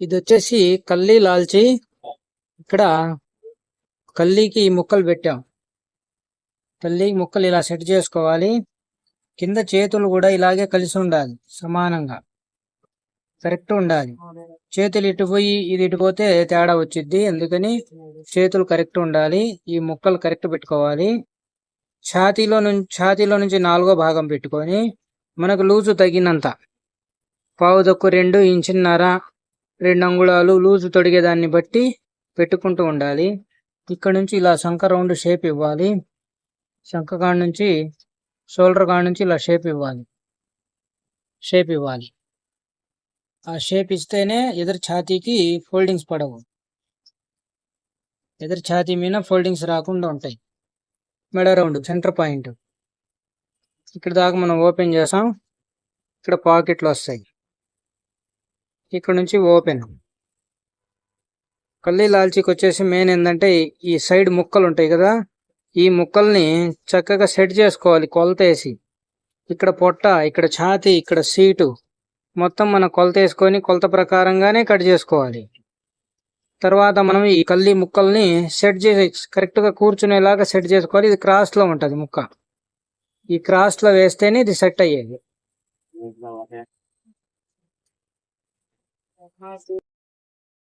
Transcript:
ఇది వచ్చేసి కల్లీ లాల్చి ఇక్కడ కల్లీకి ఈ ముక్కలు పెట్టాం. కల్లీ ముక్కలు ఇలా సెట్ చేసుకోవాలి. కింద చేతులు కూడా ఇలాగే కలిసి ఉండాలి సమానంగా. కరెక్ట్ ఉండాలి. చేతులు ఇటు పోయి ఇది ఇటు పోతే తేడా వచ్చిద్ది. అందుకని చేతులు కరెక్ట్ ఉండాలి. ఈ ముక్కలు కరెక్ట్ పెట్టుకోవాలి. ఛాతీలో నుంచి ఛాతీలో నుంచి నాలుగో భాగం పెట్టుకొని మనకు లూజు తగినంత. పావు తక్కువ రెండు ఇంచున్నర రెండు అంగుళాలు లూజు తొడిగేదాన్ని బట్టి పెట్టుకుంటూ ఉండాలి. ఇక్కడ నుంచి ఇలా శంఖ రౌండ్ షేప్ ఇవ్వాలి. శంఖ కాడ నుంచి షోల్డర్ కాడ నుంచి ఇలా షేప్ ఇవ్వాలి. షేప్ ఇవ్వాలి. ఆ షేప్ ఇస్తేనే ఎదురు ఛాతీకి ఫోల్డింగ్స్ పడవు. ఎదురు ఛాతీ మీద ఫోల్డింగ్స్ రాకుండా ఉంటాయి. మెడ రౌండ్ సెంటర్ పాయింట్. ఇక్కడ దాకా మనం ఓపెన్ చేసాం. ఇక్కడ పాకెట్లు వస్తాయి. ఇక్కడ నుంచి ఓపెన్. కల్లీ లాల్చీకి వచ్చేసి మెయిన్ ఏంటంటే ఈ సైడ్ ముక్కలు ఉంటాయి కదా ఈ ముక్కల్ని చక్కగా సెట్ చేసుకోవాలి కొలత వేసి ఇక్కడ పొట్ట ఇక్కడ ఛాతీ ఇక్కడ సీటు మొత్తం మనం కొలత వేసుకొని కొలత ప్రకారంగానే కట్ చేసుకోవాలి. తర్వాత మనం ఈ కల్లి ముక్కల్ని సెట్ చేసి కరెక్ట్గా కూర్చునేలాగా సెట్ చేసుకోవాలి. ఇది క్రాస్లో ఉంటుంది ముక్క. ఈ క్రాస్లో వేస్తేనే ఇది సెట్ అయ్యేది. Awesome.